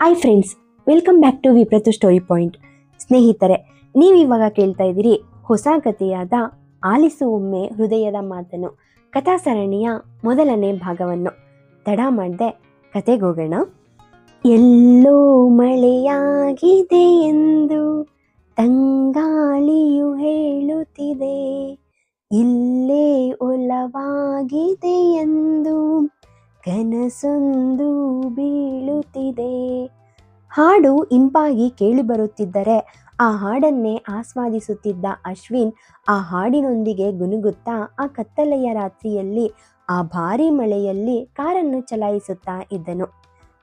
Hi friends welcome back to ವಿಪ್ರತು story point ಸ್ನೇಹಿತರೆ ನೀವಿವಾಗ ಕೇಳ್ತಾ ಇದ್ದೀರಿ ಹೊಸ ಕಥೆಯಾದ ಆಲಿಸು ಒಮ್ಮೆ ಹೃದಯದ ಮಾತನ್ನು ಕಥಾ ಸರಣಿಯ ಮೊದಲನೇ ಭಾಗವನ್ನು. ತಡ ಮಾಡದೆ ಕತೆಗೋಗೋಣ ಎಲ್ಲೋ ಮಳೆಯಾಗಿದೆ ಎಂದು ತಂಗಾಳಿಯು ಹೇಳುತ್ತಿದೆ. ಇಲ್ಲೇ ಒಲವಾಗಿದೆ ಎಂದು ಕನಸೊಂದು ಬೀಳುತ್ತಿದೆ. ಹಾಡು ಇಂಪಾಗಿ ಕೇಳಿಬರುತ್ತಿದ್ದರೆ ಆ ಹಾಡನ್ನೇ ಆಸ್ವಾದಿಸುತ್ತಿದ್ದ ಅಶ್ವಿನ್ ಆ ಹಾಡಿನೊಂದಿಗೆ ಗುನುಗುತ್ತಾ ಆ ಕತ್ತಲೆಯ ರಾತ್ರಿಯಲ್ಲಿ, ಆ ಭಾರಿ ಮಳೆಯಲ್ಲಿ ಕಾರನ್ನು ಚಲಾಯಿಸುತ್ತಾ ಇದ್ದನು.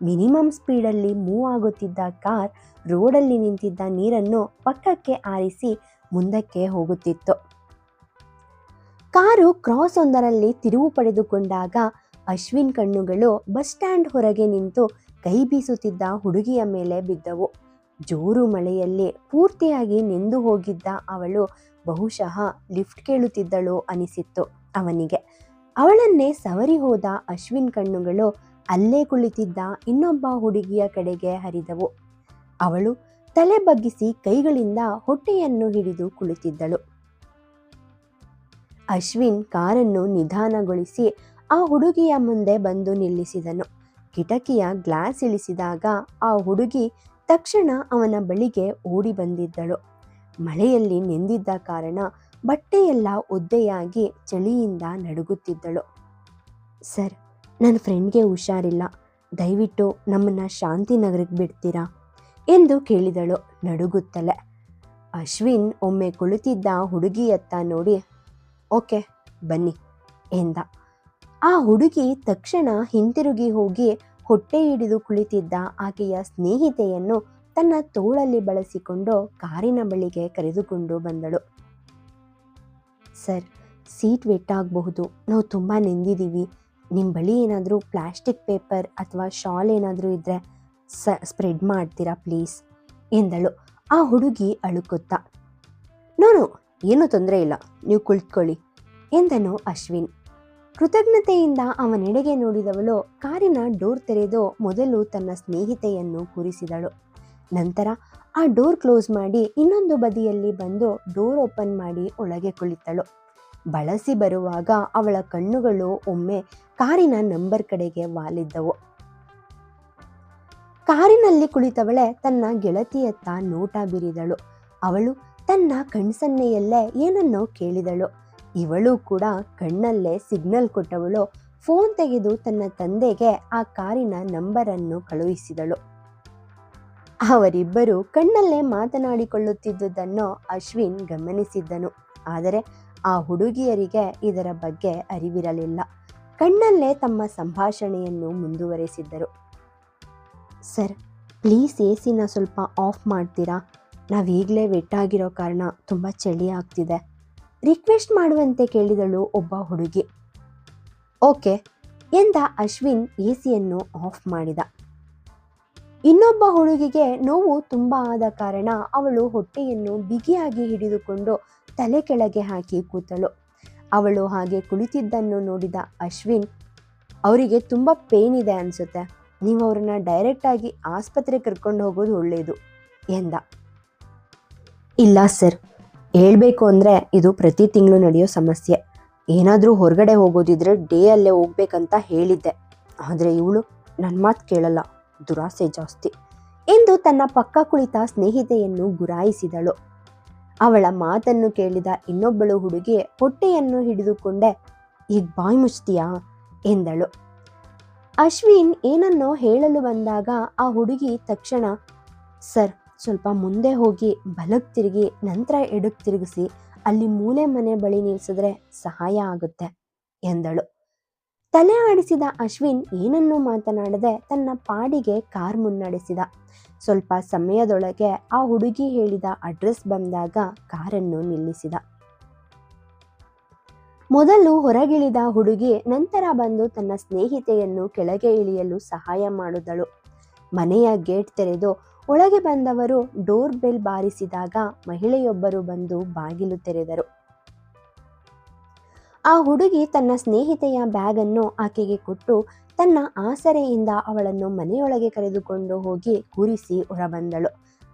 ಮಿನಿಮಮ್ ಸ್ಪೀಡಲ್ಲಿ ಮೂವ್ ಆಗುತ್ತಿದ್ದ ಕಾರ್ ರೋಡಲ್ಲಿ ನಿಂತಿದ್ದ ನೀರನ್ನು ಪಕ್ಕಕ್ಕೆ ಆರಿಸಿ ಮುಂದಕ್ಕೆ ಹೋಗುತ್ತಿತ್ತು. ಕಾರು ಕ್ರಾಸ್ ಒಂದರಲ್ಲಿ ತಿರುವು ಪಡೆದುಕೊಂಡಾಗ ಅಶ್ವಿನ್ ಕಣ್ಣುಗಳು ಬಸ್ ಸ್ಟ್ಯಾಂಡ್ ಹೊರಗೆ ನಿಂತು ಕೈ ಬೀಸುತ್ತಿದ್ದ ಹುಡುಗಿಯ ಮೇಲೆ ಬಿದ್ದವು. ಜೋರು ಮಳೆಯಲ್ಲಿ ಪೂರ್ತಿಯಾಗಿ ನೆಂದು ಹೋಗಿದ್ದ ಅವಳು ಬಹುಶಃ ಲಿಫ್ಟ್ ಕೇಳುತ್ತಿದ್ದಳು ಅನಿಸಿತ್ತು ಅವನಿಗೆ. ಅವಳನ್ನೇ ಸವರಿ ಹೋದ ಅಶ್ವಿನ್ ಕಣ್ಣುಗಳು ಅಲ್ಲೇ ಕುಳಿತಿದ್ದ ಇನ್ನೊಬ್ಬ ಹುಡುಗಿಯ ಕಡೆಗೆ ಹರಿದವು. ಅವಳು ತಲೆ ಬಗ್ಗಿಸಿ ಕೈಗಳಿಂದ ಹೊಟ್ಟೆಯನ್ನು ಹಿಡಿದು ಕುಳಿತಿದ್ದಳು. ಅಶ್ವಿನ್ ಕಾರನ್ನು ನಿಧಾನಗೊಳಿಸಿ ಆ ಹುಡುಗಿಯ ಮುಂದೆ ಬಂದು ನಿಲ್ಲಿಸಿದನು. ಕಿಟಕಿಯ ಗ್ಲಾಸ್ ಇಳಿಸಿದಾಗ ಆ ಹುಡುಗಿ ತಕ್ಷಣ ಅವನ ಬಳಿಗೆ ಓಡಿ ಬಂದಿದ್ದಳು. ಮಳೆಯಲ್ಲಿ ನೆಂದಿದ್ದ ಕಾರಣ ಬಟ್ಟೆಯೆಲ್ಲ ಒದ್ದೆಯಾಗಿ ಚಳಿಯಿಂದ ನಡುಗುತ್ತಿದ್ದಳು. ಸರ್, ನನ್ನ ಫ್ರೆಂಡ್ಗೆ ಹುಷಾರಿಲ್ಲ. ದಯವಿಟ್ಟು ನಮ್ಮನ್ನ ಶಾಂತಿನಗರಕ್ಕೆ ಬಿಡ್ತೀರಾ? ಎಂದು ಕೇಳಿದಳು ನಡುಗುತ್ತಲೇ. ಅಶ್ವಿನ್ ಒಮ್ಮೆ ಕುಳಿತಿದ್ದ ಹುಡುಗಿಯತ್ತ ನೋಡಿ, ಓಕೆ, ಬನ್ನಿ, ಎಂದ. ಆ ಹುಡುಗಿ ತಕ್ಷಣ ಹಿಂತಿರುಗಿ ಹೋಗಿ ಹೊಟ್ಟೆ ಹಿಡಿದು ಕುಳಿತಿದ್ದ ಆಕೆಯ ಸ್ನೇಹಿತೆಯನ್ನು ತನ್ನ ತೋಳಲ್ಲಿ ಬಳಸಿಕೊಂಡು ಕಾರಿನ ಬಳಿಗೆ ಕರೆದುಕೊಂಡು ಬಂದಳು. ಸರ್, ಸೀಟ್ ವೆಟ್ ಆಗಬಹುದು. ನಾವು ತುಂಬ ನೆಂದಿದ್ದೀವಿ. ನಿಮ್ಮ ಬಳಿ ಏನಾದರೂ ಪ್ಲಾಸ್ಟಿಕ್ ಪೇಪರ್ ಅಥವಾ ಶಾಲ್ ಏನಾದರೂ ಇದ್ದರೆ ಸ, ಸ್ಪ್ರೆಡ್ ಮಾಡ್ತೀರಾ ಪ್ಲೀಸ್? ಎಂದಳು. ಆ ಹುಡುಗಿ ಅಳುಕುತ್ತಾ ನೋನು ಏನೂ ತೊಂದರೆ ಇಲ್ಲ. ನೀವು ಕುಳಿತುಕೊಳ್ಳಿ. ಎಂದನು ಅಶ್ವಿನ್. ಕೃತಜ್ಞತೆಯಿಂದ ಅವನೆಡೆಗೆ ನೋಡಿದವಳು ಕಾರಿನ ಡೋರ್ ತೆರೆದು ಮೊದಲು ತನ್ನ ಸ್ನೇಹಿತೆಯನ್ನು ಕೂರಿಸಿದಳು. ನಂತರ ಆ ಡೋರ್ ಕ್ಲೋಸ್ ಮಾಡಿ ಇನ್ನೊಂದು ಬದಿಯಲ್ಲಿ ಬಂದು ಡೋರ್ ಓಪನ್ ಮಾಡಿ ಒಳಗೆ ಕುಳಿತಳು. ಬಳಸಿ ಬರುವಾಗ ಅವಳ ಕಣ್ಣುಗಳು ಒಮ್ಮೆ ಕಾರಿನ ನಂಬರ್ ಕಡೆಗೆ ವಾಲಿದ್ದವು. ಕಾರಿನಲ್ಲಿ ಕುಳಿತವಳೆ ತನ್ನ ಗೆಳತಿಯತ್ತ ನೋಟ ಬಿರಿದಳು. ಅವಳು ತನ್ನ ಕಣ್ಸನ್ನೆಯಲ್ಲೇ ಏನನ್ನೋ ಕೇಳಿದಳು. ಇವಳು ಕೂಡ ಕಣ್ಣಲ್ಲೇ ಸಿಗ್ನಲ್ ಕೊಟ್ಟವಳು. ಫೋನ್ ತೆಗೆದು ತನ್ನ ತಂದೆಗೆ ಆ ಕಾರಿನ ನಂಬರನ್ನು ಕಳುಹಿಸಿದಳು. ಅವರಿಬ್ಬರು ಕಣ್ಣಲ್ಲೇ ಮಾತನಾಡಿಕೊಳ್ಳುತ್ತಿದ್ದುದನ್ನು ಅಶ್ವಿನ್ ಗಮನಿಸಿದ್ದನು. ಆದರೆ ಆ ಹುಡುಗಿಯರಿಗೆ ಇದರ ಬಗ್ಗೆ ಅರಿವಿರಲಿಲ್ಲ. ಕಣ್ಣಲ್ಲೇ ತಮ್ಮ ಸಂಭಾಷಣೆಯನ್ನು ಮುಂದುವರೆಸಿದ್ದರು. ಸರ್, ಪ್ಲೀಸ್ ಎ ಸಿನ ಸ್ವಲ್ಪ ಆಫ್ ಮಾಡ್ತೀರಾ? ನಾವೀಗಲೇ ವೆಟ್ಟಾಗಿರೋ ಕಾರಣ ತುಂಬ ಚಳಿ ಆಗ್ತಿದೆ. ರಿಕ್ವೆಸ್ಟ್ ಮಾಡುವಂತೆ ಕೇಳಿದಳು ಒಬ್ಬ ಹುಡುಗಿ. ಓಕೆ, ಎಂದ ಅಶ್ವಿನ್ ಎ ಸಿಯನ್ನು ಆಫ್ ಮಾಡಿದ. ಇನ್ನೊಬ್ಬ ಹುಡುಗಿಗೆ ನೋವು ತುಂಬ ಆದ ಕಾರಣ ಅವಳು ಹೊಟ್ಟೆಯನ್ನು ಬಿಗಿಯಾಗಿ ಹಿಡಿದುಕೊಂಡು ತಲೆ ಕೆಳಗೆ ಹಾಕಿ ಕೂತಳು. ಅವಳು ಹಾಗೆ ಕುಳಿತಿದ್ದನ್ನು ನೋಡಿದ ಅಶ್ವಿನ್, ಅವರಿಗೆ ತುಂಬ ಪೇನ್ ಇದೆ ಅನಿಸುತ್ತೆ. ನೀವು ಅವ್ರನ್ನ ಡೈರೆಕ್ಟಾಗಿ ಆಸ್ಪತ್ರೆಗೆ ಕರ್ಕೊಂಡು ಹೋಗೋದು ಒಳ್ಳೆಯದು ಎಂದ. ಇಲ್ಲ ಸರ್. ಹೇಳ್ಬೇಕು ಅಂದರೆ ಇದು ಪ್ರತಿ ತಿಂಗಳು ನಡೆಯೋ ಸಮಸ್ಯೆ. ಏನಾದರೂ ಹೊರಗಡೆ ಹೋಗೋದಿದ್ರೆ ಡೇ ಅಲ್ಲೇ ಹೋಗ್ಬೇಕಂತ ಹೇಳಿದ್ದೆ. ಆದರೆ ಇವಳು ನನ್ನ ಮಾತು ಕೇಳಲ್ಲ, ದುರಾಸೆ ಜಾಸ್ತಿ. ಎಂದು ತನ್ನ ಪಕ್ಕ ಕುಳಿತ ಸ್ನೇಹಿತೆಯನ್ನು ಗುರಾಯಿಸಿದಳು. ಅವಳ ಮಾತನ್ನು ಕೇಳಿದ ಇನ್ನೊಬ್ಬಳು ಹುಡುಗಿ ಹೊಟ್ಟೆಯನ್ನು ಹಿಡಿದುಕೊಂಡೆ, ಈಗ ಬಾಯಿ ಮುಚ್ತೀಯಾ? ಎಂದಳು. ಅಶ್ವಿನ್ ಏನನ್ನೋ ಹೇಳಲು ಬಂದಾಗ ಆ ಹುಡುಗಿ ತಕ್ಷಣ, ಸರ್ ಸ್ವಲ್ಪ ಮುಂದೆ ಹೋಗಿ ಬಲಕ್ಕೆ ತಿರುಗಿ ನಂತರ ಎಡಕ್ಕೆ ತಿರುಗಿಸಿ ಅಲ್ಲಿ ಮೂಲೆ ಮನೆ ಬಳಿ ನಿಲ್ಲಿಸಿದ್ರೆ ಸಹಾಯ ಆಗುತ್ತೆ ಎಂದಳು. ತಲೆ ಆಡಿಸಿದ ಅಶ್ವಿನ್ ಏನನ್ನೂ ಮಾತನಾಡದೆ ತನ್ನ ಪಾಡಿಗೆ ಕಾರ್ ಮುನ್ನಡೆಸಿದ. ಸ್ವಲ್ಪ ಸಮಯದೊಳಗೆ ಆ ಹುಡುಗಿ ಹೇಳಿದ ಅಡ್ರೆಸ್ ಬಂದಾಗ ಕಾರನ್ನು ನಿಲ್ಲಿಸಿದ. ಮೊದಲು ಹೊರಗಿಳಿದ ಹುಡುಗಿ ನಂತರ ಬಂದು ತನ್ನ ಸ್ನೇಹಿತೆಯನ್ನು ಕೆಳಗೆ ಇಳಿಯಲು ಸಹಾಯ ಮಾಡಿದಳು. ಮನೆಯ ಗೇಟ್ ತೆರೆದು ಒಳಗೆ ಬಂದವರು ಡೋರ್ ಬೆಲ್ ಬಾರಿಸಿದಾಗ ಮಹಿಳೆಯೊಬ್ಬರು ಬಂದು ಬಾಗಿಲು ತೆರೆದರು. ಆ ಹುಡುಗಿ ತನ್ನ ಸ್ನೇಹಿತೆಯ ಬ್ಯಾಗನ್ನು ಆಕೆಗೆ ಕೊಟ್ಟು ತನ್ನ ಆಸರೆಯಿಂದ ಅವಳನ್ನು ಮನೆಯೊಳಗೆ ಕರೆದುಕೊಂಡು ಹೋಗಿ ಕೂರಿಸಿ ಹೊರಬಂದಳು.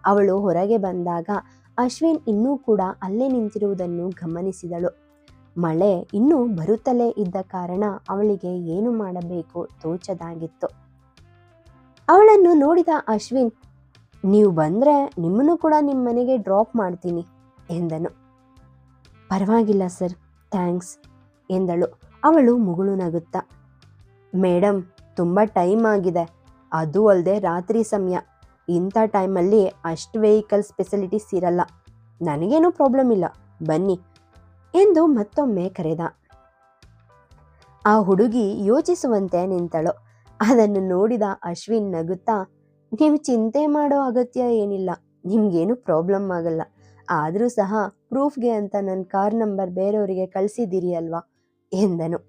ಅವಳು ಹೊರಗೆ ಬಂದಾಗ ಅಶ್ವಿನ್ ಇನ್ನೂ ಕೂಡ ಅಲ್ಲೇ ನಿಂತಿರುವುದನ್ನು ಗಮನಿಸಿದಳು. ಮಳೆ ಇನ್ನೂ ಬರುತ್ತಲೇ ಇದ್ದ ಕಾರಣ ಅವಳಿಗೆ ಏನು ಮಾಡಬೇಕು ತೋಚದಾಗಿತ್ತು. ಅವಳನ್ನು ನೋಡಿದ ಅಶ್ವಿನ್ ನೀವು ಬಂದರೆ ನಿಮ್ಮನ್ನು ಕೂಡ ನಿಮ್ಮ ಮನೆಗೆ ಡ್ರಾಪ್ ಮಾಡ್ತೀನಿ ಎಂದನು. ಪರವಾಗಿಲ್ಲ ಸರ್, ಥ್ಯಾಂಕ್ಸ್ ಎಂದಳು. ಅವಳು ಮುಗುಳು ನಗುತ್ತಾ ಮೇಡಮ್ ತುಂಬ ಟೈಮ್ ಆಗಿದೆ. ಅದು ಅಲ್ಲದೆ ರಾತ್ರಿ ಸಮಯ. ಇಂಥ ಟೈಮಲ್ಲಿ ಅಷ್ಟು ವೆಹಿಕಲ್ಸ್ ಫೆಸಿಲಿಟೀಸ್ ಇರಲ್ಲ. ನನಗೇನೂ ಪ್ರಾಬ್ಲಮ್ ಇಲ್ಲ. ಬನ್ನಿ ಎಂದು ಮತ್ತೊಮ್ಮೆ ಕರೆದ. ಆ ಹುಡುಗಿ ಯೋಚಿಸುವಂತೆ ನಿಂತಳು. ಅದನ್ನು ನೋಡಿದ ಅಶ್ವಿನ್ ನಗುತ್ತಾ ನೀವು ಚಿಂತೆ ಮಾಡೋ ಅಗತ್ಯ ಏನಿಲ್ಲ, ನಿಮ್ಗೇನು ಪ್ರಾಬ್ಲಮ್ ಆಗಲ್ಲ. ಆದರೂ ಸಹ ಪ್ರೂಫ್ಗೆ ಅಂತ ನನ್ನ ಕಾರ್ ನಂಬರ್ ಬೇರೆಯವರಿಗೆ ಕಳಿಸಿದ್ದೀರಿ ಅಲ್ವಾ? ಎಂದನು.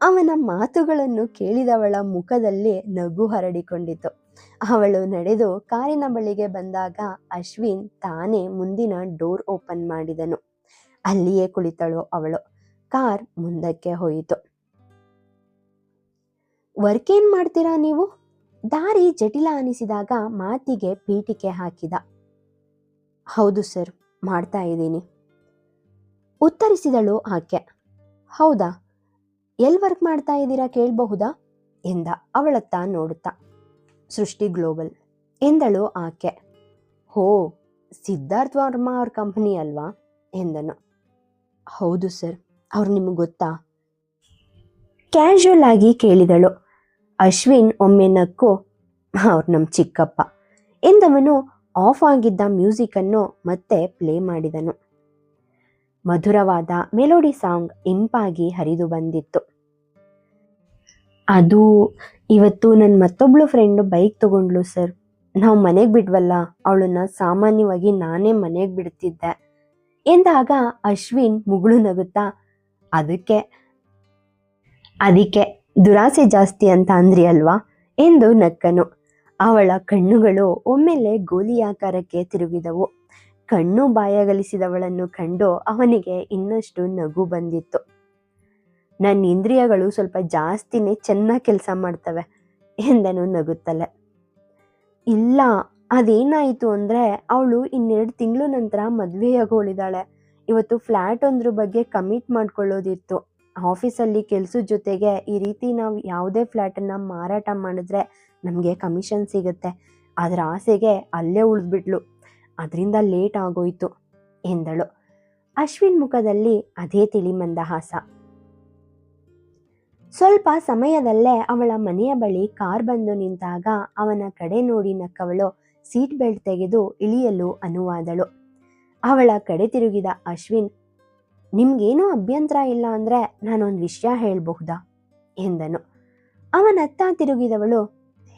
ಅವನ ಮಾತುಗಳನ್ನು ಕೇಳಿದವಳ ಮುಖದಲ್ಲಿ ನಗು ಹರಡಿಕೊಂಡಿತು ಅವಳು ನಡೆದು ಕಾರಿನ ಬಳಿಗೆ ಬಂದಾಗ ಅಶ್ವಿನ್ ತಾನೇ ಮುಂದಿನ ಡೋರ್ ಓಪನ್ ಮಾಡಿದನು. ಅಲ್ಲಿಯೇ ಕುಳಿತಳು ಅವಳು. ಕಾರ್ ಮುಂದಕ್ಕೆ ಹೋಯಿತು. ವರ್ಕ್ ಏನ್ ಮಾಡ್ತೀರಾ ನೀವು? ದಾರಿ ಜಟಿಲ ಅನಿಸಿದಾಗ ಮಾತಿಗೆ ಪೀಠಿಕೆ ಹಾಕಿದ. ಹೌದು ಸರ್, ಮಾಡ್ತಾ ಇದ್ದೀನಿ. ಉತ್ತರಿಸಿದಳು ಆಕೆ. ಹೌದಾ? ಎಲ್ ವರ್ಕ್ ಮಾಡ್ತಾ ಇದ್ದೀರಾ ಕೇಳಬಹುದಾ? ಎಂದ ಅವಳತ್ತ ನೋಡುತ್ತಾ. ಸೃಷ್ಟಿ ಗ್ಲೋಬಲ್ ಎಂದಳು ಆಕೆ. ಹೋ, ಸಿದ್ಧಾರ್ಥ್ ವರ್ಮಾ ಅವ್ರ ಕಂಪನಿ ಅಲ್ವಾ? ಎಂದನು. ಹೌದು ಸರ್, ಅವ್ರು ನಿಮಗೆ ಗೊತ್ತಾ? ಕ್ಯಾಶುವಲ್ ಆಗಿ ಕೇಳಿದಳು. ಅಶ್ವಿನ್ ಒಮ್ಮೆ ನಕ್ಕು, ಅವ್ರು ನಮ್ಮ ಚಿಕ್ಕಪ್ಪ. ಎಂದವನು ಆಫ್ ಆಗಿದ್ದ ಮ್ಯೂಸಿಕನ್ನು ಮತ್ತೆ ಪ್ಲೇ ಮಾಡಿದನು. ಮಧುರವಾದ ಮೆಲೋಡಿ ಸಾಂಗ್ ಇಂಪಾಗಿ ಹರಿದು ಬಂದಿತ್ತು. ಅದು ಇವತ್ತು ನನ್ನ ಮತ್ತೊಬ್ಳು ಫ್ರೆಂಡು ಬೈಕ್ ತಗೊಂಡ್ಲು ಸರ್. ನಾವು ಮನೆಗೆ ಬಿಡ್ವಲ್ಲ ಅವಳನ್ನ ಸಾಮಾನ್ಯವಾಗಿ ನಾನೇ ಮನೆಗೆ ಬಿಡ್ತಿದ್ದೆ. ಎಂದಾಗ ಅಶ್ವಿನ್ ಮುಗುಳು ನಗುತ್ತಾ, ಅದಕ್ಕೆ ಅದಕ್ಕೆ ದುರಾಸೆ ಜಾಸ್ತಿ ಅಂತ ಅಂದ್ರಿ ಅಲ್ವಾ ಎಂದು ನಕ್ಕನು. ಅವಳ ಕಣ್ಣುಗಳು ಒಮ್ಮೆಲೆ ಗೋಲಿಯಾಕಾರಕ್ಕೆ ತಿರುಗಿದವು. ಕಣ್ಣು ಬಾಯಗಲಿಸಿದವಳನ್ನು ಕಂಡು ಅವನಿಗೆ ಇನ್ನಷ್ಟು ನಗು ಬಂದಿತ್ತು. ನನ್ನ ಇಂದ್ರಿಯಗಳು ಸ್ವಲ್ಪ ಜಾಸ್ತಿನೇ ಚೆನ್ನಾಗಿ ಕೆಲಸ ಮಾಡ್ತವೆ, ಎಂದನು ನಗುತ್ತಲೆ. ಇಲ್ಲ, ಅದೇನಾಯಿತು ಅಂದರೆ ಅವಳು ಇನ್ನೆರಡು ತಿಂಗಳು ನಂತರ ಮದುವೆಯಾಗೋಳಿದ್ದಾಳೆ ಇವತ್ತು ಫ್ಲ್ಯಾಟ್ ಒಂದ್ರ ಬಗ್ಗೆ ಕಮಿಟ್ ಮಾಡ್ಕೊಳ್ಳೋದಿತ್ತು. ಆಫೀಸಲ್ಲಿ ಕೆಲಸದ ಜೊತೆಗೆ ಈ ರೀತಿ ನಾವು ಯಾವುದೇ ಫ್ಲ್ಯಾಟನ್ನು ಮಾರಾಟ ಮಾಡಿದ್ರೆ ನಮಗೆ ಕಮಿಷನ್ ಸಿಗುತ್ತೆ. ಅದರ ಆಸೆಗೆ ಅಲ್ಲೇ ಉಳಿದ್ಬಿಟ್ಲು. ಅದರಿಂದ ಲೇಟ್ ಆಗೋಯ್ತು ಎಂದಳು. ಅಶ್ವಿನ್ ಮುಖದಲ್ಲಿ ಅದೇ ತಿಳಿ ಮಂದಹಾಸ ಸ್ವಲ್ಪ ಸಮಯದಲ್ಲೇ ಅವಳ ಮನೆಯ ಬಳಿ ಕಾರ್ ಬಂದು ನಿಂತಾಗ ಅವನ ಕಡೆ ನೋಡಿ ನಕ್ಕವಳು ಸೀಟ್ ಬೆಲ್ಟ್ ತೆಗೆದು ಇಳಿಯಲು ಅನುವಾದಳು. ಅವಳ ಕಡೆ ತಿರುಗಿದ ಅಶ್ವಿನ್ ನಿಮ್ಗೇನೂ ಅಭ್ಯಂತರ ಇಲ್ಲ ಅಂದರೆ ನಾನೊಂದು ವಿಷಯ ಹೇಳಬಹುದಾ? ಎಂದನು. ಅವನತ್ತ ತಿರುಗಿದವಳು,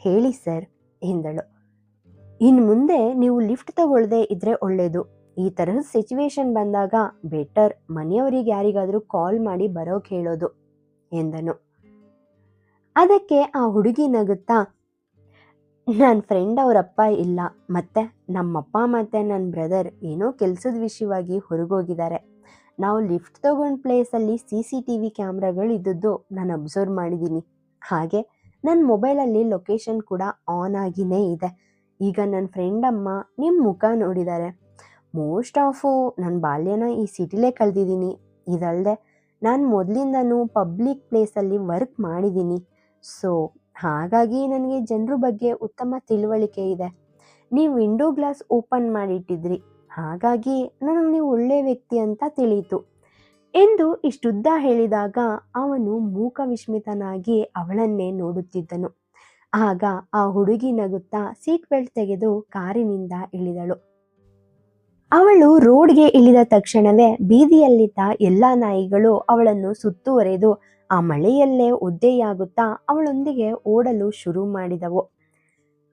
ಹೇಳಿ ಸರ್, ಎಂದಳು. ಇನ್ನು ಮುಂದೆ ನೀವು ಲಿಫ್ಟ್ ತಗೊಳ್ಳದೆ ಇದ್ರೆ ಒಳ್ಳೇದು. ಈ ತರಹದ ಸಿಚುವೇಶನ್ ಬಂದಾಗ ಬೆಟರ್ ಮನೆಯವರಿಗೆ ಯಾರಿಗಾದರೂ ಕಾಲ್ ಮಾಡಿ ಬರೋಕೆ ಹೇಳೋದು, ಎಂದನು. ಅದಕ್ಕೆ ಆ ಹುಡುಗಿ ನಗುತ್ತಾ ನನ್ನ ಫ್ರೆಂಡ್ ಅವರಪ್ಪ ಇಲ್ಲ, ಮತ್ತೆ ನಮ್ಮಪ್ಪ ಮತ್ತೆ ನನ್ನ ಬ್ರದರ್ ಏನೋ ಕೆಲಸದ ವಿಷಯವಾಗಿ ಹೊರಗೋಗಿದ್ದಾರೆ ನಾವು ಲಿಫ್ಟ್ ತಗೊಂಡ ಪ್ಲೇಸಲ್ಲಿ ಸಿ ಸಿ ಟಿ ವಿ ಕ್ಯಾಮ್ರಾಗಳು ಇದ್ದದ್ದು ನಾನು ಅಬ್ಸರ್ವ್ ಮಾಡಿದ್ದೀನಿ ಹಾಗೆ ನನ್ನ ಮೊಬೈಲಲ್ಲಿ ಲೊಕೇಶನ್ ಕೂಡ ಆನ್ ಆಗಿನೇ ಇದೆ. ಈಗ ನನ್ನ ಫ್ರೆಂಡ್ ಅಮ್ಮ ನಿಮ್ಮ ಮುಖ ನೋಡಿದ್ದಾರೆ ಮೋಸ್ಟ್ ಆಫು ನನ್ನ ಬಾಲ್ಯನ ಈ ಸಿಟಿಲೇ ಕಳೆದಿದ್ದೀನಿ ಇದಲ್ಲದೆ ನಾನು ಮೊದಲಿಂದನೂ ಪಬ್ಲಿಕ್ ಪ್ಲೇಸಲ್ಲಿ ವರ್ಕ್ ಮಾಡಿದ್ದೀನಿ ಸೊ ಹಾಗಾಗಿ ನನಗೆ ಜನರ ಬಗ್ಗೆ ಉತ್ತಮ ತಿಳುವಳಿಕೆ ಇದೆ. ನೀವು ವಿಂಡೋ ಗ್ಲಾಸ್ ಓಪನ್ ಮಾಡಿಟ್ಟಿದ್ರಿ. ಹಾಗಾಗಿ ನನಗೆ ನೀವು ಒಳ್ಳೆಯ ವ್ಯಕ್ತಿ ಅಂತ ತಿಳಿಯಿತು. ಎಂದು ಇಷ್ಟುದ್ದ ಹೇಳಿದಾಗ ಅವನು ಮೂಕ ವಿಸ್ಮಿತನಾಗಿ ಅವಳನ್ನೇ ನೋಡುತ್ತಿದ್ದನು. ಆಗ ಆ ಹುಡುಗಿ ನಗುತ್ತಾ ಸೀಟ್ ಬೆಲ್ಟ್ ತೆಗೆದು ಕಾರಿನಿಂದ ಇಳಿದಳು. ಅವಳು ರೋಡ್ಗೆ ಇಳಿದ ತಕ್ಷಣವೇ ಬೀದಿಯಲ್ಲಿದ್ದ ಎಲ್ಲ ನಾಯಿಗಳು ಅವಳನ್ನು ಸುತ್ತುವರೆದು ಆ ಮಳೆಯಲ್ಲೇ ಒದ್ದೆಯಾಗುತ್ತಾ ಅವಳೊಂದಿಗೆ ಓಡಲು ಶುರು ಮಾಡಿದವು.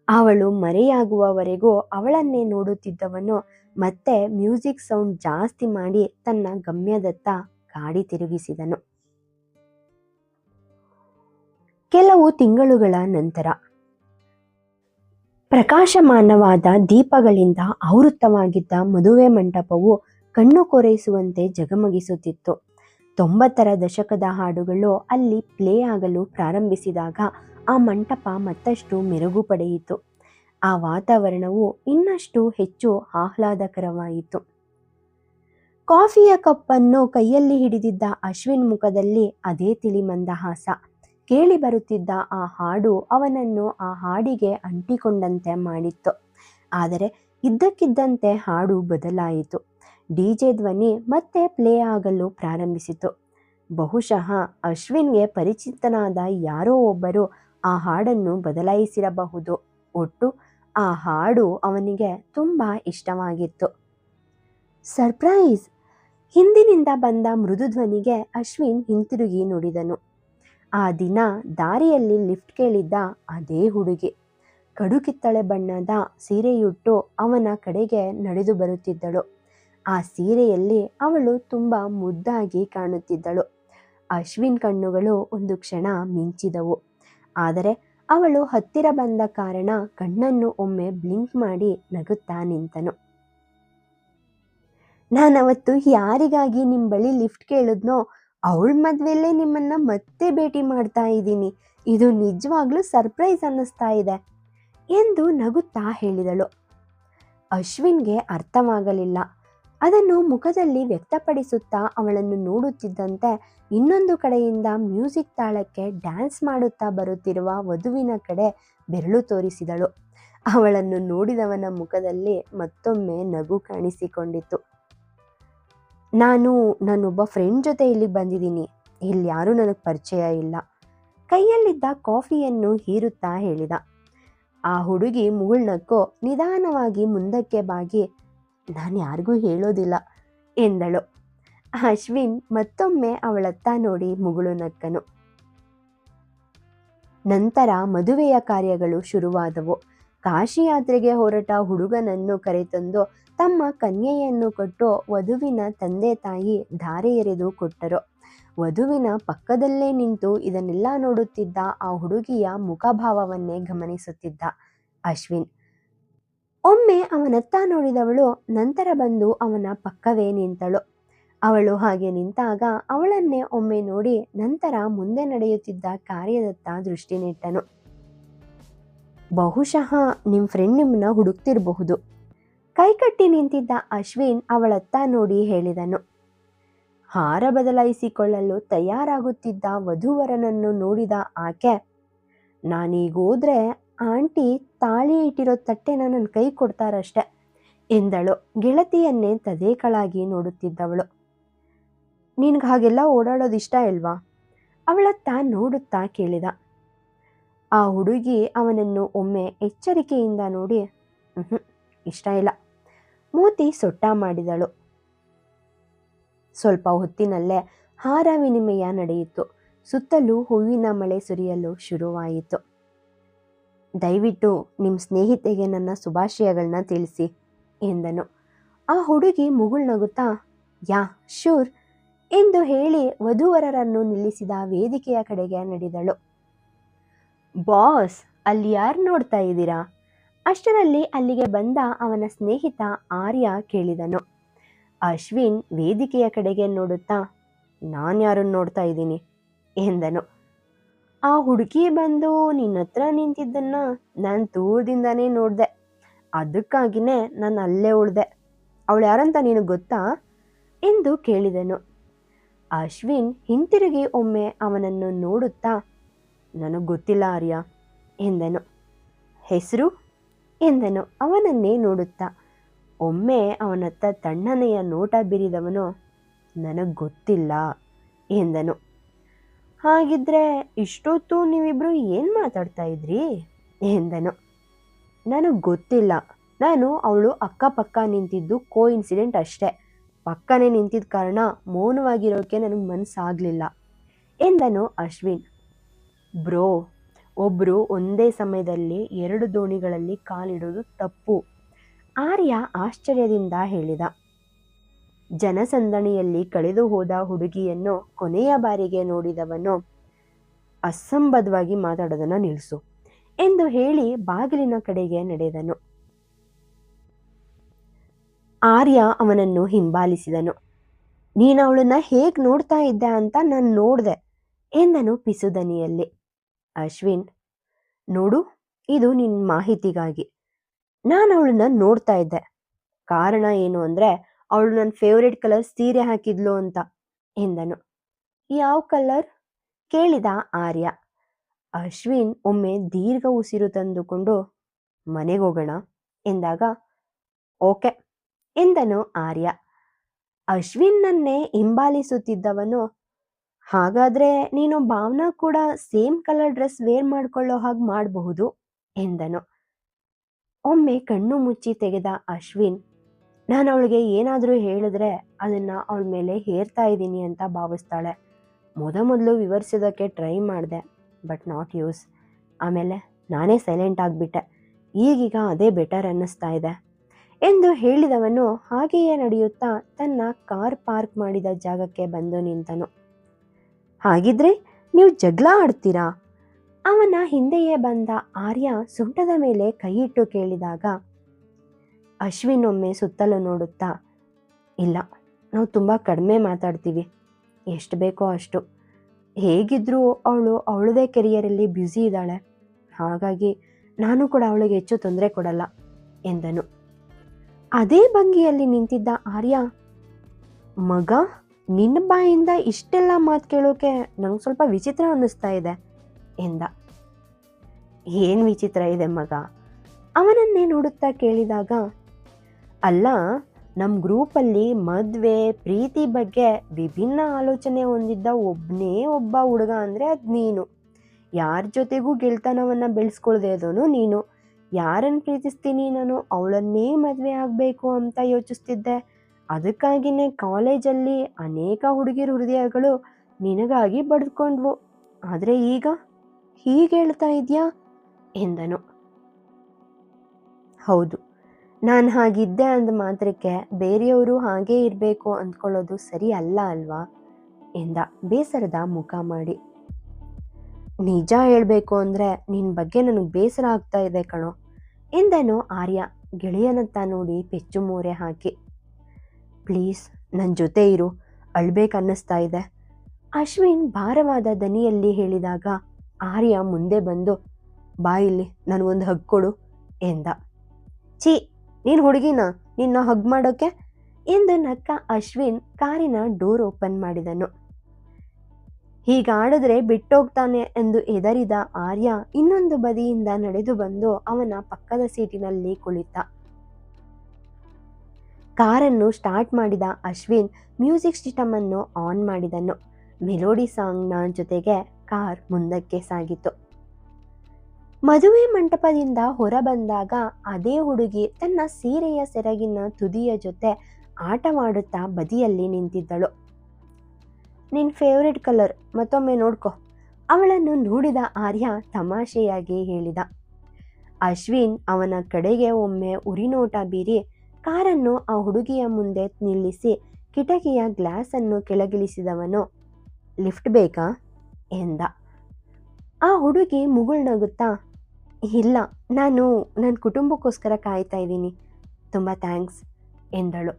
ಅವಳು ಮರೆಯಾಗುವವರೆಗೂ ಅವಳನ್ನೇ ನೋಡುತ್ತಿದ್ದವನು ಮತ್ತೆ ಮ್ಯೂಸಿಕ್ ಸೌಂಡ್ ಜಾಸ್ತಿ ಮಾಡಿ ತನ್ನ ಗಮ್ಯದತ್ತ ಗಾಡಿ ತಿರುಗಿಸಿದನು. ಕೆಲವು ತಿಂಗಳುಗಳ ನಂತರ ಪ್ರಕಾಶಮಾನವಾದ ದೀಪಗಳಿಂದ ಆವೃತ್ತವಾಗಿದ್ದ ಮದುವೆ ಮಂಟಪವು ಕಣ್ಣು ಕೊರೈಸುವಂತೆ ಜಗಮಗಿಸುತ್ತಿತ್ತು. ತೊಂಬತ್ತರ ದಶಕದ ಹಾಡುಗಳು ಅಲ್ಲಿ ಪ್ಲೇ ಆಗಲು ಪ್ರಾರಂಭಿಸಿದಾಗ ಆ ಮಂಟಪ ಮತ್ತಷ್ಟು ಮೆರುಗು ಪಡೆಯಿತು. ಆ ವಾತಾವರಣವು ಇನ್ನಷ್ಟು ಹೆಚ್ಚು ಆಹ್ಲಾದಕರವಾಯಿತು. ಕಾಫಿಯ ಕಪ್ಪನ್ನು ಕೈಯಲ್ಲಿ ಹಿಡಿದಿದ್ದ ಅಶ್ವಿನ್ ಮುಖದಲ್ಲಿ ಅದೇ ತಿಳಿ ಮಂದಹಾಸ ಕೇಳಿ ಬರುತ್ತಿದ್ದ ಆ ಹಾಡು ಅವನನ್ನು ಆ ಹಾಡಿಗೆ ಅಂಟಿಕೊಂಡಂತೆ ಮಾಡಿತ್ತು. ಆದರೆ ಇದ್ದಕ್ಕಿದ್ದಂತೆ ಹಾಡು ಬದಲಾಯಿತು. ಡಿ ಜೆ ಧ್ವನಿ ಮತ್ತೆ ಪ್ಲೇ ಆಗಲು ಪ್ರಾರಂಭಿಸಿತು. ಬಹುಶಃ ಅಶ್ವಿನ್ಗೆ ಪರಿಚಿತನಾದ ಯಾರೋ ಒಬ್ಬರು ಆ ಹಾಡನ್ನು ಬದಲಾಯಿಸಿರಬಹುದು. ಒಟ್ಟು ಆ ಹಾಡು ಅವನಿಗೆ ತುಂಬ ಇಷ್ಟವಾಗಿತ್ತು. ಸರ್ಪ್ರೈಸ್! ಹಿಂದಿನಿಂದ ಬಂದ ಮೃದು ಧ್ವನಿಗೆ ಅಶ್ವಿನ್ ಹಿಂತಿರುಗಿ ನುಡಿದನು. ಆ ದಿನ ದಾರಿಯಲ್ಲಿ ಲಿಫ್ಟ್ ಕೇಳಿದ್ದ ಅದೇ ಹುಡುಗಿ. ಕಡುಕಿತ್ತಳೆ ಬಣ್ಣದ ಸೀರೆಯುಟ್ಟು ಅವನ ಕಡೆಗೆ ನಡೆದು ಬರುತ್ತಿದ್ದಳು. ಆ ಸೀರೆಯಲ್ಲಿ ಅವಳು ತುಂಬ ಮುದ್ದಾಗಿ ಕಾಣುತ್ತಿದ್ದಳು. ಅಶ್ವಿನ್ ಕಣ್ಣುಗಳು ಒಂದು ಕ್ಷಣ ಮಿಂಚಿದವು. ಆದರೆ ಅವಳು ಹತ್ತಿರ ಬಂದ ಕಾರಣ ಕಣ್ಣನ್ನು ಒಮ್ಮೆ ಬ್ಲಿಂಕ್ ಮಾಡಿ ನಗುತ್ತಾ ನಿಂತನು. ನಾನವತ್ತು ಯಾರಿಗಾಗಿ ನಿಮ್ಮ ಬಳಿ ಲಿಫ್ಟ್ ಕೇಳಿದ್ನೋ ಅವಳ ಮದ್ವೆಲ್ಲೇ ನಿಮ್ಮನ್ನ ಮತ್ತೆ ಭೇಟಿ ಮಾಡ್ತಾ ಇದ್ದೀನಿ. ಇದು ನಿಜವಾಗ್ಲೂ ಸರ್ಪ್ರೈಸ್ ಅನ್ನಿಸ್ತಾ ಇದೆ ಎಂದು ನಗುತ್ತಾ ಹೇಳಿದಳು. ಅಶ್ವಿನ್ಗೆ ಅರ್ಥವಾಗಲಿಲ್ಲ. ಅದನ್ನು ಮುಖದಲ್ಲಿ ವ್ಯಕ್ತಪಡಿಸುತ್ತಾ ಅವಳನ್ನು ನೋಡುತ್ತಿದ್ದಂತೆ ಇನ್ನೊಂದು ಕಡೆಯಿಂದ ಮ್ಯೂಸಿಕ್ ತಾಳಕ್ಕೆ ಡ್ಯಾನ್ಸ್ ಮಾಡುತ್ತಾ ಬರುತ್ತಿರುವ ವಧುವಿನ ಕಡೆ ಬೆರಳು ತೋರಿಸಿದಳು. ಅವಳನ್ನು ನೋಡಿದವನ ಮುಖದಲ್ಲಿ ಮತ್ತೊಮ್ಮೆ ನಗು ಕಾಣಿಸಿಕೊಂಡಿತು ನಾನು ನನ್ನೊಬ್ಬ ಫ್ರೆಂಡ್ ಜೊತೆ ಇಲ್ಲಿಗೆ ಬಂದಿದ್ದೀನಿ. ಇಲ್ಲಿ ಯಾರೂ ನನಗೆ ಪರಿಚಯ ಇಲ್ಲ. ಕೈಯಲ್ಲಿದ್ದ ಕಾಫಿಯನ್ನು ಹೀರುತ್ತಾ ಹೇಳಿದ. ಆ ಹುಡುಗಿ ಮುಗುಳ್ನಕ್ಕೋ ನಿಧಾನವಾಗಿ ಮುಂದಕ್ಕೆ ಬಾಗಿ ನಾನು ಯಾರಿಗೂ ಹೇಳೋದಿಲ್ಲ ಎಂದಳು. ಅಶ್ವಿನ್ ಮತ್ತೊಮ್ಮೆ ಅವಳತ್ತ ನೋಡಿ ಮುಗುಳು ನಕ್ಕನು. ನಂತರ ಮದುವೆಯ ಕಾರ್ಯಗಳು ಶುರುವಾದವು. ಕಾಶಿ ಯಾತ್ರೆಗೆ ಹೊರಟ ಹುಡುಗನನ್ನು ಕರೆತಂದು ತಮ್ಮ ಕನ್ಯೆಯನ್ನು ಕೊಟ್ಟು ವಧುವಿನ ತಂದೆ ತಾಯಿ ಧಾರೆ ಎರೆದು ಕೊಟ್ಟರು. ವಧುವಿನ ಪಕ್ಕದಲ್ಲೇ ನಿಂತು ಇದನ್ನೆಲ್ಲ ನೋಡುತ್ತಿದ್ದ ಆ ಹುಡುಗಿಯ ಮುಖಭಾವವನ್ನೇ ಗಮನಿಸುತ್ತಿದ್ದ ಅಶ್ವಿನ್. ಒಮ್ಮೆ ಅವನತ್ತ ನೋಡಿದವಳು, ನಂತರ ಬಂದು ಅವನ ಪಕ್ಕವೇ ನಿಂತಳು. ಅವಳು ಹಾಗೆ ನಿಂತಾಗ ಅವಳನ್ನೇ ಒಮ್ಮೆ ನೋಡಿ ನಂತರ ಮುಂದೆ ನಡೆಯುತ್ತಿದ್ದ ಕಾರ್ಯದತ್ತ ದೃಷ್ಟಿ ನೆಟ್ಟನು ಬಹುಶಃ ನಿಮ್ಮ ಫ್ರೆಂಡ್ ನಿಮ್ಮನ್ನ ಹುಡುಕ್ತಿರಬಹುದು. ಕೈಕಟ್ಟಿ ನಿಂತಿದ್ದ ಅಶ್ವಿನ್ ಅವಳತ್ತ ನೋಡಿ ಹೇಳಿದನು. ಹಾರ ಬದಲಾಯಿಸಿಕೊಳ್ಳಲು ತಯಾರಾಗುತ್ತಿದ್ದ ವಧುವರನನ್ನು ನೋಡಿದ ಆಕೆ ನಾನೀಗೋದ್ರೆ ಆಂಟಿ ತಾಳಿ ಇಟ್ಟಿರೋ ತಟ್ಟೆನ ನನ್ನ ಕೈ ಕೊಡ್ತಾರಷ್ಟೆ. ಎಂದಳು. ಗೆಳತಿಯನ್ನೇ ತದೇಕಳಾಗಿ ನೋಡುತ್ತಿದ್ದವಳು. ನಿನಗೆ ಹಾಗೆಲ್ಲ ಓಡಾಡೋದು ಇಷ್ಟ ಇಲ್ವಾ ಅವಳತ್ತ ನೋಡುತ್ತಾ ಕೇಳಿದ. ಆ ಹುಡುಗಿ ಅವನನ್ನು ಒಮ್ಮೆ ಎಚ್ಚರಿಕೆಯಿಂದ ನೋಡಿ "ಮ್ಹೂ, ಇಷ್ಟ ಇಲ್ಲ. ಮೂತಿ ಸೊಟ್ಟ ಮಾಡಿದಳು. ಸ್ವಲ್ಪ ಹೊತ್ತಿನಲ್ಲೇ ಹಾರ ವಿನಿಮಯ ನಡೆಯಿತು. ಸುತ್ತಲೂ ಹೂವಿನ ಮಳೆ ಸುರಿಯಲು ಶುರುವಾಯಿತು. ದಯವಿಟ್ಟು ನಿಮ್ಮ ಸ್ನೇಹಿತೆಗೆ ನನ್ನ ಶುಭಾಶಯಗಳನ್ನ ತಿಳಿಸಿ ಎಂದನು. ಆ ಹುಡುಗಿ ಮುಗುಳ್ನಗುತ್ತಾ ಯಾ ಶೂರ್ ಎಂದು ಹೇಳಿ ವಧುವರರನ್ನು ನಿಲ್ಲಿಸಿದ ವೇದಿಕೆಯ ಕಡೆಗೆ ನಡೆದಳು. ಬಾಸ್, ಅಲ್ಲಿ ಯಾರು ನೋಡ್ತಾ ಇದ್ದೀರಾ? ಅಷ್ಟರಲ್ಲಿ ಅಲ್ಲಿಗೆ ಬಂದ ಅವನ ಸ್ನೇಹಿತ ಆರ್ಯ ಕೇಳಿದನು. ಅಶ್ವಿನ್ ವೇದಿಕೆಯ ಕಡೆಗೆ ನೋಡುತ್ತಾ, ನಾನು ಯಾರನ್ನು ನೋಡ್ತಾ ಇದ್ದೀನಿ? ಎಂದನು. ಆ ಹುಡುಗಿ ಬಂದು ನಿನ್ನ ಹತ್ರ ನಿಂತಿದ್ದನ್ನ ನಾನು ದೂರದಿಂದನೇ ನೋಡಿದೆ. ಅದಕ್ಕಾಗಿನೇ ನಾನು ಅಲ್ಲೇ ಉಳಿದೆ. ಅವಳು ಯಾರಂತ ನೀನು ಗೊತ್ತಾ? ಎಂದು ಕೇಳಿದನು. ಅಶ್ವಿನ್ ಹಿಂತಿರುಗಿ ಒಮ್ಮೆ ಅವನನ್ನು ನೋಡುತ್ತಾ, ನನಗೆ ಗೊತ್ತಿಲ್ಲ ಆರ್ಯ, ಎಂದನು. ಹೆಸರು? ಎಂದನು. ಅವನನ್ನೇ ನೋಡುತ್ತಾ, ಒಮ್ಮೆ ಅವನತ್ತ ತಣ್ಣನೆಯ ನೋಟ ಬಿರಿದವನು ನನಗೆ ಗೊತ್ತಿಲ್ಲ, ಎಂದನು. ಹಾಗಿದ್ರೆ ಇಷ್ಟೊತ್ತು ನೀವಿಬ್ರು ಏನು ಮಾತಾಡ್ತಾ ಇದ್ರಿ? ಎಂದನು. ನನಗೆ ಗೊತ್ತಿಲ್ಲ. ನಾನು ಅವಳು ಅಕ್ಕಪಕ್ಕ ನಿಂತಿದ್ದು ಕೋ ಇನ್ಸಿಡೆಂಟ್ ಅಷ್ಟೇ. ಪಕ್ಕನೇ ನಿಂತಿದ್ದ ಕಾರಣ ಮೌನವಾಗಿರೋಕೆ ನನಗೆ ಮನಸ್ಸಾಗಲಿಲ್ಲ ಎಂದನು ಅಶ್ವಿನ್. ಬ್ರೋ ಒಬ್ಬರು ಒಂದೇ ಸಮಯದಲ್ಲಿ ಎರಡು ದೋಣಿಗಳಲ್ಲಿ ಕಾಲಿಡೋದು ತಪ್ಪು. ಆರ್ಯ ಆಶ್ಚರ್ಯದಿಂದ ಹೇಳಿದ. ಜನಸಂದಣಿಯಲ್ಲಿ ಕಳೆದು ಹೋದ ಹುಡುಗಿಯನ್ನು ಕೊನೆಯ ಬಾರಿಗೆ ನೋಡಿದವನು ಅಸಂಬದ್ಧವಾಗಿ ಮಾತಾಡೋದನ್ನು ನಿಲ್ಲಿಸು ಎಂದು ಹೇಳಿ ಬಾಗಿಲಿನ ಕಡೆಗೆ ನಡೆದನು. ಆರ್ಯ ಅವನನ್ನು ಹಿಂಬಾಲಿಸಿದನು. ನೀನು ಅವಳನ್ನ ಹೇಗ್ ನೋಡ್ತಾ ಇದ್ದೆ ಅಂತ ನಾನು ನೋಡ್ದೆ ಎಂದನು ಪಿಸುದನಿಯಲ್ಲಿ. ಅಶ್ವಿನ್, ನೋಡು, ಇದು ನಿನ್ ಮಾಹಿತಿಗಾಗಿ. ನಾನು ಅವಳನ್ನ ನೋಡ್ತಾ ಇದ್ದೆ. ಕಾರಣ ಏನು ಅಂದ್ರೆ ಅವಳು ನನ್ನ ಫೇವ್ರೆಟ್ ಕಲರ್ ಸೀರೆ ಹಾಕಿದ್ಲು ಅಂತ ಎಂದನು. ಯಾವ ಕಲರ್ ಕೇಳಿದ ಆರ್ಯ. ಅಶ್ವಿನ್, ಒಮ್ಮೆ ದೀರ್ಘ ಉಸಿರು ತಂದುಕೊಂಡು ಮನೆಗೆ ಹೋಗೋಣ? ಎಂದಾಗ, ಓಕೆ, ಎಂದನು ಆರ್ಯ. ಅಶ್ವಿನ್ನನ್ನೇ ಹಿಂಬಾಲಿಸುತ್ತಿದ್ದವನು, ಹಾಗಾದ್ರೆ ನೀನು ಭಾವನಾ ಕೂಡ ಸೇಮ್ ಕಲರ್ ಡ್ರೆಸ್ ವೇರ್ ಮಾಡ್ಕೊಳ್ಳೋ ಹಾಗೆ ಮಾಡಬಹುದು? ಎಂದನು. ಒಮ್ಮೆ ಕಣ್ಣು ಮುಚ್ಚಿ ತೆಗೆದ ಅಶ್ವಿನ್ ನಾನು ಅವಳಿಗೆ ಏನಾದರೂ ಹೇಳಿದ್ರೆ ಅದನ್ನು ಅವಳ ಮೇಲೆ ಹೇರ್ತಾ ಇದ್ದೀನಿ ಅಂತ ಭಾವಿಸ್ತಾಳೆ. ಮೊದ ಮೊದಲು ವಿವರಿಸೋದಕ್ಕೆ ಟ್ರೈ ಮಾಡಿದೆ, ಬಟ್ ನಾಟ್ ಯೂಸ್. ಆಮೇಲೆ ನಾನೇ ಸೈಲೆಂಟ್ ಆಗಿಬಿಟ್ಟೆ. ಈಗೀಗ ಅದೇ ಬೆಟರ್ ಅನ್ನಿಸ್ತಾ ಇದೆ. ಎಂದು ಹೇಳಿದವನು ಹಾಗೆಯೇ ನಡೆಯುತ್ತಾ ತನ್ನ ಕಾರ್ ಪಾರ್ಕ್ ಮಾಡಿದ ಜಾಗಕ್ಕೆ ಬಂದು ನಿಂತನು. ಹಾಗಿದ್ರೆ ನೀವು ಜಗಳ ಆಡ್ತೀರಾ? ಅವನ ಹಿಂದೆಯೇ ಬಂದ ಆರ್ಯ ಸುಂಟದ ಮೇಲೆ ಕೈಯಿಟ್ಟು ಕೇಳಿದಾಗ ಅಶ್ವಿನ್ ಒಮ್ಮೆ ಸುತ್ತಲೂ ನೋಡುತ್ತಾ, ಇಲ್ಲ, ನಾವು ತುಂಬ ಕಡಿಮೆ ಮಾತಾಡ್ತೀವಿ, ಎಷ್ಟು ಬೇಕೋ ಅಷ್ಟು. ಹೇಗಿದ್ರೂ ಅವಳು ಅವಳದೇ ಕೆರಿಯರಲ್ಲಿ ಬ್ಯುಸಿ ಇದ್ದಾಳೆ, ಹಾಗಾಗಿ ನಾನು ಕೂಡ ಅವಳಿಗೆ ಹೆಚ್ಚು ತೊಂದರೆ ಕೊಡಲ್ಲ, ಎಂದನು. ಅದೇ ಭಂಗಿಯಲ್ಲಿ ನಿಂತಿದ್ದ ಆರ್ಯ, ಮಗ, ನಿನ್ನ ಬಾಯಿಂದ ಇಷ್ಟೆಲ್ಲ ಮಾತು ಕೇಳೋಕೆ ನಂಗೆ ಸ್ವಲ್ಪ ವಿಚಿತ್ರ ಅನ್ನಿಸ್ತಾ ಇದೆ, ಎಂದ. ಏನು ವಿಚಿತ್ರ ಇದೆ ಮಗ? ಅವನನ್ನೇ ನೋಡುತ್ತಾ ಕೇಳಿದಾಗ ಅಲ್ಲ ನಮ್ಮ ಗ್ರೂಪಲ್ಲಿ ಮದುವೆ, ಪ್ರೀತಿ ಬಗ್ಗೆ ವಿಭಿನ್ನ ಆಲೋಚನೆ ಹೊಂದಿದ್ದ ಒಬ್ಬನೇ ಒಬ್ಬ ಹುಡುಗ ಅಂದರೆ ಅದು ನೀನು. ಯಾರ ಜೊತೆಗೂ ಗೆಳ್ತನವನ್ನು ಬೆಳೆಸ್ಕೊಳ್ದೇ ನೀನು. ಯಾರನ್ನು ಪ್ರೀತಿಸ್ತೀನಿ ನಾನು, ಅವಳನ್ನೇ ಮದುವೆ ಆಗಬೇಕು ಅಂತ ಯೋಚಿಸ್ತಿದ್ದೆ. ಅದಕ್ಕಾಗಿಯೇ ಕಾಲೇಜಲ್ಲಿ ಅನೇಕ ಹುಡುಗಿರ ಹೃದಯಗಳು ನಿನಗಾಗಿ ಬಡ್ಕೊಂಡ್ವು ಆದರೆ ಈಗ ಹೀಗೆ ಹೇಳ್ತಾ ಇದೆಯಾ? ಎಂದನು. ಹೌದು. ನಾನು ಹಾಗಿದ್ದೆ ಅಂದ ಮಾತ್ರಕ್ಕೆ ಬೇರೆಯವರು ಹಾಗೇ ಇರಬೇಕು ಅಂದ್ಕೊಳ್ಳೋದು ಸರಿ ಅಲ್ಲ ಅಲ್ವಾ? ಎಂದ ಬೇಸರದ ಮುಖ ಮಾಡಿ. ನಿಜ ಹೇಳಬೇಕು ಅಂದರೆ ನಿನ್ನ ಬಗ್ಗೆ ನನಗೆ ಬೇಸರ ಆಗ್ತಾ ಇದೆ ಕಣೋ, ಎಂದನು ಆರ್ಯ ಗೆಳೆಯನತ್ತ ನೋಡಿ ಪೆಚ್ಚು ಮೋರೆ ಹಾಕಿ. ಪ್ಲೀಸ್ ನನ್ನ ಜೊತೆ ಇರು ಅಳ್ಬೇಕನ್ನಿಸ್ತಾ ಇದೆ. ಅಶ್ವಿನ್ ಭಾರವಾದ ದನಿಯಲ್ಲಿ ಹೇಳಿದಾಗ ಆರ್ಯ ಮುಂದೆ ಬಂದು ಬಾಯಿಲಿ ನನಗೊಂದು ಹಗ್ ಕೊಡು, ಎಂದ. ಛೀ ನೀನು ಹುಡುಗಿನ, ನಿನ್ನ ಹಗ್ ಮಾಡೋಕ್ಕೆ ಎಂದು ನಕ್ಕ ಅಶ್ವಿನ್ ಕಾರಿನ ಡೋರ್ ಓಪನ್ ಮಾಡಿದನು. ಹೀಗಾಡಿದ್ರೆ ಬಿಟ್ಟೋಗ್ತಾನೆ ಎಂದು ಎದರಿದ ಆರ್ಯ ಇನ್ನೊಂದು ಬದಿಯಿಂದ ನಡೆದು ಬಂದು ಅವನ ಪಕ್ಕದ ಸೀಟಿನಲ್ಲಿ ಕುಳಿತ. ಕಾರನ್ನು ಸ್ಟಾರ್ಟ್ ಮಾಡಿದ ಅಶ್ವಿನ್ ಮ್ಯೂಸಿಕ್ ಸಿಸ್ಟಮ್ ಅನ್ನು ಆನ್ ಮಾಡಿದನು. ಮೆಲೋಡಿ ಸಾಂಗ್ನ ಜೊತೆಗೆ ಕಾರ್ ಮುಂದಕ್ಕೆ ಸಾಗಿತು. ಮದುವೆ ಮಂಟಪದಿಂದ ಹೊರಬಂದಾಗ ಅದೇ ಹುಡುಗಿ ತನ್ನ ಸೀರೆಯ ಸೆರಗಿನ ತುದಿಯ ಜೊತೆ ಆಟವಾಡುತ್ತಾ ಬದಿಯಲ್ಲಿ ನಿಂತಿದ್ದಳು. ನಿನ್ ಫೇವ್ರೆಟ್ ಕಲರ್ ಮತ್ತೊಮ್ಮೆ ನೋಡ್ಕೊ, ಅವಳನ್ನು ನೋಡಿದ ಆರ್ಯ ತಮಾಷೆಯಾಗಿ ಹೇಳಿದ. ಅಶ್ವಿನ್ ಅವನ ಕಡೆಗೆ ಒಮ್ಮೆ ಉರಿನೋಟ ಬೀರಿ ಕಾರನ್ನು ಆ ಹುಡುಗಿಯ ಮುಂದೆ ನಿಲ್ಲಿಸಿ ಕಿಟಕಿಯ ಗ್ಲಾಸ್ ಅನ್ನು ಕೆಳಗಿಳಿಸಿದವನು, ಲಿಫ್ಟ್ ಬೇಕಾ? ಎಂದ. ಆ ಹುಡುಗಿ ಮುಗುಳ್ನಗುತ್ತಾ ಇಲ್ಲ, ನಾನು ನನ್ನ ಕುಟುಂಬಕ್ಕೋಸ್ಕರ ಕಾಯ್ತಾ ಇದ್ದೀನಿ. ತುಂಬ ಥ್ಯಾಂಕ್ಸ್, ಎಂದಳು.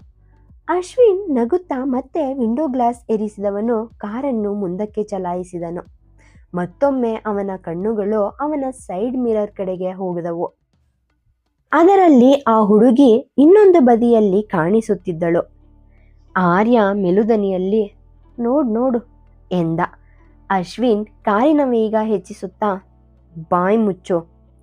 ಅಶ್ವಿನ್ ನಗುತ್ತಾ ಮತ್ತೆ ವಿಂಡೋ ಗ್ಲಾಸ್ ಎರಿಸಿದವನು ಕಾರನ್ನು ಮುಂದಕ್ಕೆ ಚಲಾಯಿಸಿದನು. ಮತ್ತೊಮ್ಮೆ ಅವನ ಕಣ್ಣುಗಳು ಅವನ ಸೈಡ್ ಮಿರರ್ ಕಡೆಗೆ ಹೋಗಿದವು. ಅದರಲ್ಲಿ ಆ ಹುಡುಗಿ ಇನ್ನೊಂದು ಬದಿಯಲ್ಲಿ ಕಾಣಿಸುತ್ತಿದ್ದಳು. ಆರ್ಯ ಮೆಲುದನಿಯಲ್ಲಿ, ನೋಡ್, ನೋಡು, ಎಂದ. ಅಶ್ವಿನ್ ಕಾರಿನ ವೇಗ ಹೆಚ್ಚಿಸುತ್ತಾ, ಬಾಯ್ ಮುಚ್ಚು.